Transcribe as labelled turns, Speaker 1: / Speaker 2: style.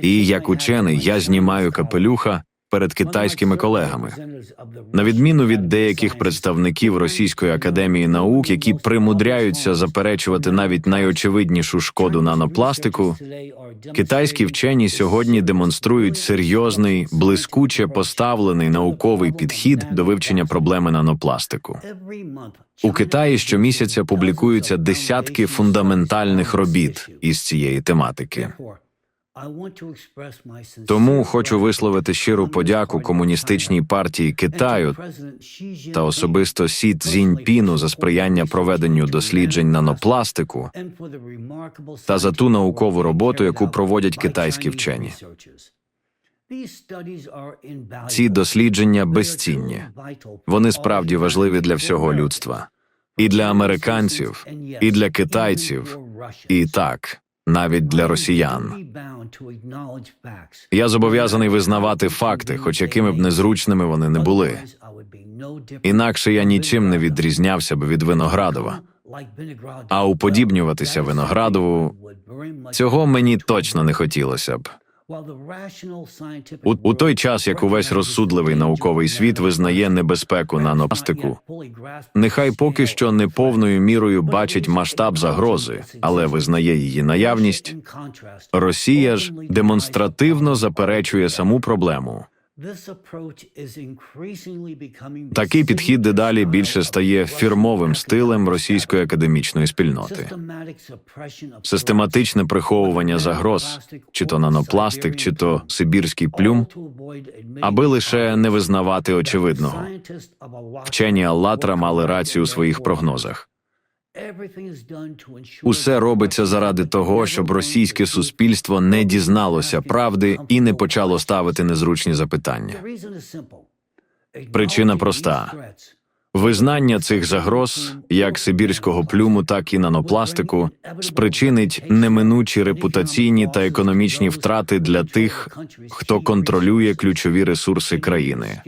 Speaker 1: І як учений я знімаю капелюха перед китайськими колегами. На відміну від деяких представників Російської академії наук, які примудряються заперечувати навіть найочевиднішу шкоду нанопластику, китайські вчені сьогодні демонструють серйозний, блискуче поставлений науковий підхід до вивчення проблеми нанопластику. У Китаї щомісяця публікуються десятки фундаментальних робіт із цієї тематики. Тому хочу висловити щиру подяку комуністичній партії Китаю та особисто Сі Цзіньпіну за сприяння проведенню досліджень нанопластику та за ту наукову роботу, яку проводять китайські вчені. Ці дослідження безцінні. Вони справді важливі для всього людства, і для американців, і для китайців, і так, навіть для росіян. Я зобов'язаний визнавати факти, хоч якими б незручними вони не були. Інакше я нічим не відрізнявся б від Виноградова. А уподібнюватися Виноградову цього мені точно не хотілося б. У, у той час, як увесь розсудливий науковий світ визнає небезпеку нанопластику, нехай поки що не повною мірою бачить масштаб загрози, але визнає її наявність. Росія ж демонстративно заперечує саму проблему. Такий підхід дедалі більше стає фірмовим стилем російської академічної спільноти. Систематичне приховування загроз, чи то нанопластик, чи то сибірський плюм, аби лише не визнавати очевидного. Вчені Аллатра мали рацію у своїх прогнозах. Усе робиться заради того, щоб російське суспільство не дізналося правди і не почало ставити незручні запитання. Причина проста. Визнання цих загроз, як сибірського плюму, так і нанопластику, спричинить неминучі репутаційні та економічні втрати для тих, хто контролює ключові ресурси країни.